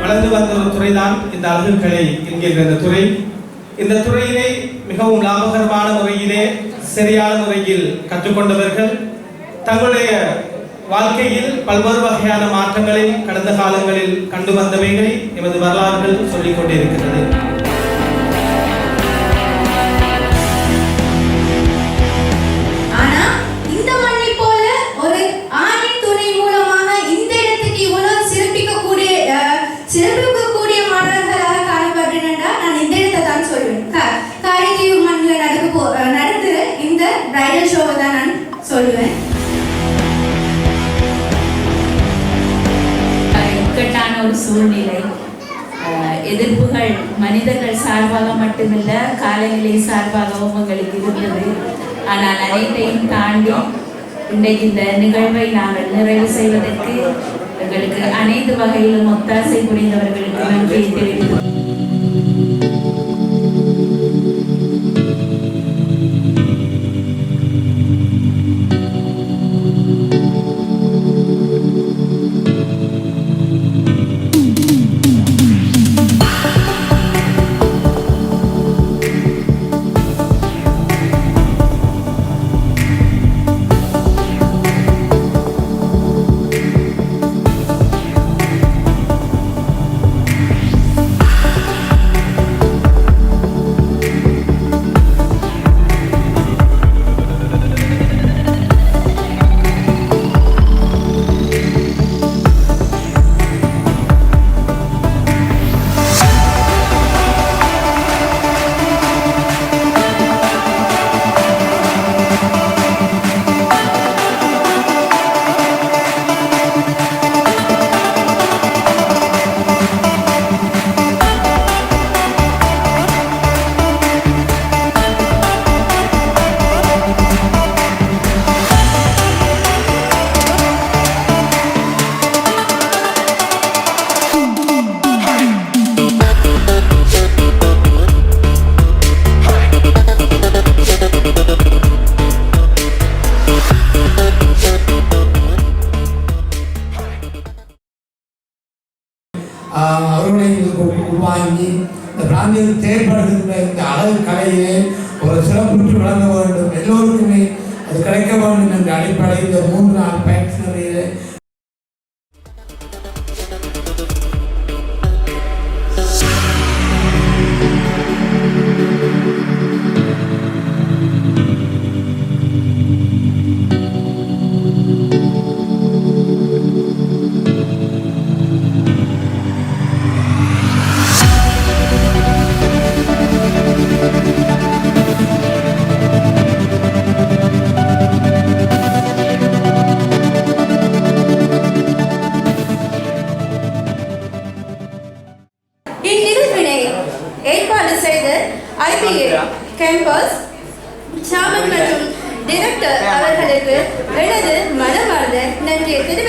வளர்ந்து வந்த ஒரு துறைதான் இந்த அழகுக்கலை என்கின்ற இந்த துறை. இந்த துறையிலே மிகவும் லாபகரமான முறையிலே சரியான முறையில் கற்றுக்கொண்டவர்கள். தங்களுடைய வாழ்க்கையில் பல்வேறு வகையான மாற்றங்களை கடந்த காலங்களில் கண்டு வந்தவைகளை எமது வரலாறுகள் சொல்லிக் கொண்டிருக்கிறது. ஆனா ஒரு சூழ்நிலை. எதிர்ப்புகள் மனிதர்கள் சார்பாக மட்டுமில்ல காலநிலை சார்பாகவும் எங்களுக்கு இருந்தது. ஆனால் அனைத்தையும் தாண்டி இன்றைக்கு இந்த நிகழ்வை நாங்கள் நிறைவு செய்வதற்கு எங்களுக்கு அனைத்து வகையிலும் ஒத்தாசை புரிந்தவர்களுக்கு நன்றி தெரிவித்துக் அவர்களை இதுக்கு உள்வாங்கி இந்த பிராந்தியத்தில் தேவைப்படுகின்ற இந்த அழகு கலையிலே ஒரு சிறப்புற்று வழங்க வேண்டும். எல்லோருக்குமே அது கிடைக்க வேண்டும் என்ற அடிப்படையில் இந்த மூன்று நாள் பயிற்சியிலே ஏற்பாடு செய்து ஐபிஏ கேம்பஸ் சாமன் மற்றும் டிரெக்டர் அவர்களுக்கு எனது மனமார்ந்த நன்றியை தெரிவித்துக்